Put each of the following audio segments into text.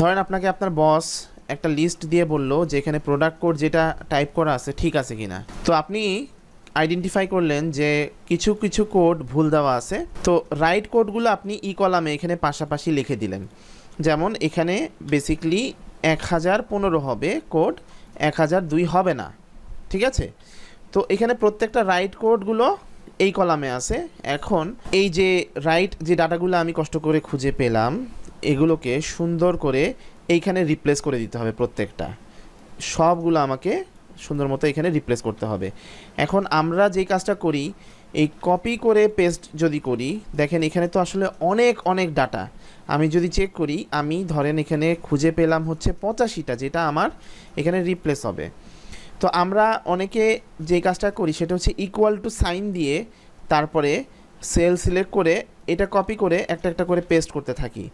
ধরেন আপনাকে আপনার বস একটা লিস্ট দিয়ে বলল যে এখানে প্রোডাক্ট কোড যেটা টাইপ করা আছে ঠিক আছে কিনা। তো আপনি আইডেন্টিফাই করলেন যে কিছু কিছু কোড ভুল দেওয়া আছে। তো রাইট কোডগুলো আপনি ই কলামে এখানে পাশাপাশি লিখে দিলেন। যেমন এখানে বেসিকলি এক হাজার পনেরো হবে কোড এক হাজার দুই হবে না। ঠিক আছে? তো এখানে প্রত্যেকটা রাইট কোডগুলো এই কলামে আছে। এখন এই যে রাইট যে ডাটাগুলো আমি কষ্ট করে খুঁজে পেলাম এগুলোকে সুন্দর করে এইখানে রিপ্লেস করে দিতে হবে প্রত্যেকটা। সবগুলো আমাকে সুন্দর মতো এখানে রিপ্লেস করতে হবে। এখন আমরা যেই কাজটা করি, এই কপি করে পেস্ট যদি করি, দেখেন এখানে তো আসলে অনেক অনেক ডাটা আমি যদি চেক করি, আমি ধরেন এখানে খুঁজে পেলাম হচ্ছে পঁচাশিটা, যেটা আমার এখানে রিপ্লেস হবে। তো আমরা অনেকে যে কাজটা করি, সেটা হচ্ছে ইকুয়াল টু সাইন দিয়ে তারপরে সেল সিলেক্ট করে এটা কপি করে একটা একটা করে পেস্ট করতে থাকি।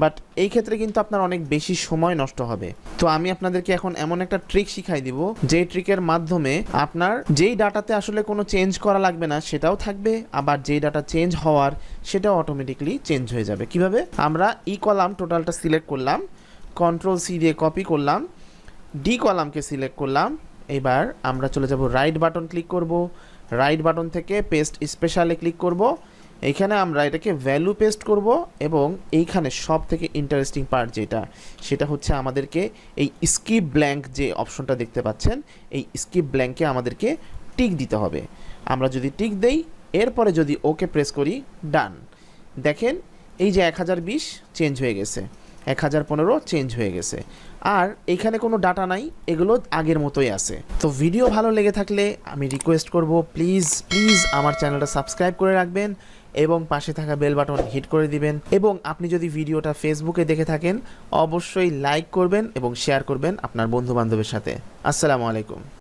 বাট এই ক্ষেত্রে কিন্তু আপনার অনেক বেশি সময় নষ্ট হবে। তো আমি আপনাদেরকে এখন এমন একটা ট্রিক শিখাই দিব যে ট্রিকের মাধ্যমে আপনার যেই ডাটাতে আসলে কোনো চেঞ্জ করা লাগবে না, সেটাও থাকবে, আবার যেই ডাটা চেঞ্জ হওয়ার, সেটাও অটোমেটিকলি চেঞ্জ হয়ে যাবে। কীভাবে? আমরা ই কলাম টোটালটা সিলেক্ট করলাম কন্ট্রোল সি দিয়ে কপি করলাম ডি কলামকে সিলেক্ট করলাম, এবার আমরা চলে যাব রাইট বাটন ক্লিক করব। রাইট বাটন থেকে পেস্ট স্পেশালে ক্লিক করব। এইখানে আমরা এটাকে ভ্যালু পেস্ট করব এবং এইখানে সব থেকে ইন্টারেস্টিং পার্ট যেটা, সেটা হচ্ছে আমাদেরকে এই স্কিপ ব্ল্যাঙ্ক যে অপশনটা দেখতে পাচ্ছেন, এই স্কিপ ব্ল্যাঙ্কে আমাদেরকে টিক দিতে হবে। আমরা যদি টিক দেই, এরপরে যদি ওকে প্রেস করি, ডান। দেখেন, এই যে এক হাজার বিশ চেঞ্জ হয়ে গেছে। এক হাজার পনেরো চেঞ্জ হয়ে গেছে। আর এখানে কোনো ডাটা নাই, এগুলো আগের মতোই আছে। তো ভিডিও ভালো লেগে থাকলে আমি রিকোয়েস্ট করব প্লিজ প্লিজ আমার চ্যানেলটা সাবস্ক্রাইব করে রাখবেন এবং পাশে থাকা বেল বাটন হিট করে দিবেন। এবং আপনি যদি ভিডিওটা ফেসবুকে দেখে থাকেন, অবশ্যই লাইক করবেন এবং শেয়ার করবেন আপনার বন্ধু বান্ধবের সাথে। আসসালামু আলাইকুম।